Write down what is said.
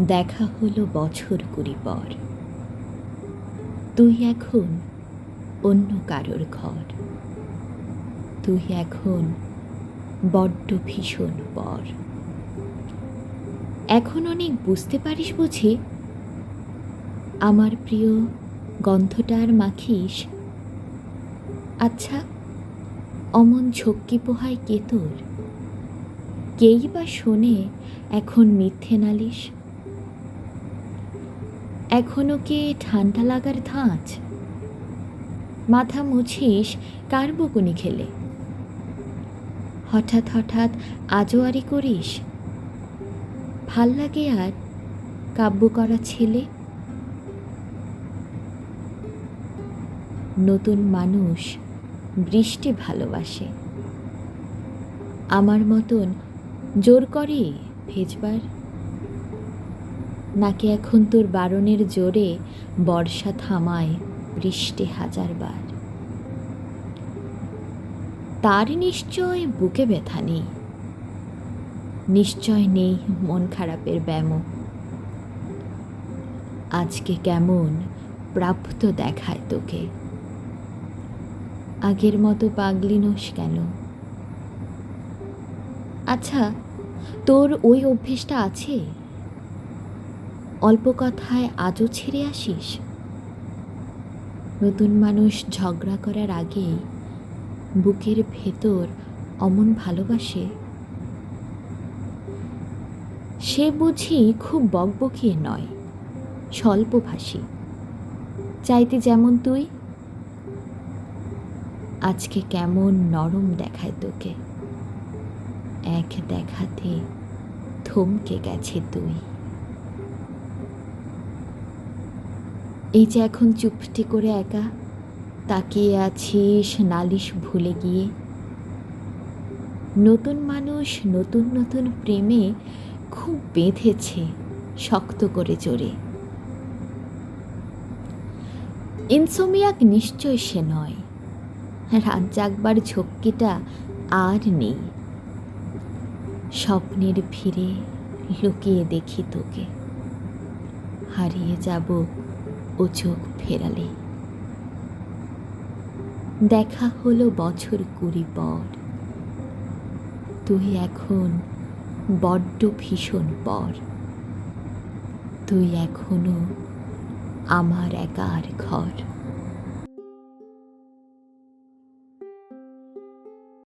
দেখা হলো বছর কুড়ি পর। তুই এখন অন্য কারোর ঘর। তুই এখন বড্ড ভীষণ পর। এখন অনেক বুঝতে পারিস বুঝি? আমার প্রিয় গন্ধটা আর মাখিস? আচ্ছা অমন ঝক্কি পোহায় কে তোর? কেই বা শোনে এখন মিথ্যে নালিশ? এখনও কি ঠান্ডা লাগার ধাঁচ? মাথা মুছিস, কার বকুনি খেলে? হঠাৎ হঠাৎ আজোয়ারি করিস? ভালো লাগে আর কাব্য করা ছেলে? নতুন মানুষ বৃষ্টি ভালোবাসে। আমার মতন জোর করে ভেজবার নাকি এখন তোর বারণের জোরে বর্ষা থামায় বৃষ্টি হাজারবার তার নিশ্চয় বুকে ব্যথা নেই। নিশ্চয় নেই মন খারাপের ব্যামো। আজকে কেমন প্রাপ্ত দেখায় তোকে। আগের মতো পাগলি নোস কেন? আচ্ছা তোর ওই অভ্যেসটা আছে? অল্প কথায় আজও ছেড়ে আসিস? নতুন মানুষ ঝগড়া করার আগে বুকের ভেতর অমন ভালোবাসে? সে বুঝি খুব বকবকিয়ে নয়, স্বল্পভাষী। চাইতে যেমন তুই, আজকে কেমন নরম দেখায় তোকে। এক দেখাতে থমকে গেছে তুই। এই যে এখন চুপটি করে একা, তাকিয়ে আছিস নালিশ ভুলে গিয়ে। নতুন মানুষ নতুন নতুন প্রেমে খুব বেঁধেছে, শক্ত করে জোরে। ইনসোমিয়াক নিশ্চয় সে নয়, রাত জাগবার ঝক্কিটা আর নেই। স্বপ্নের ভিড়ে লুকিয়ে দেখি তোকে, হারিয়ে যাব ও চোখ ফেরালে। দেখা হলো বছর কুড়ি পর। তুই এখন বড্ড ভীষণ পর। তুই এখনও আমার একার ঘর।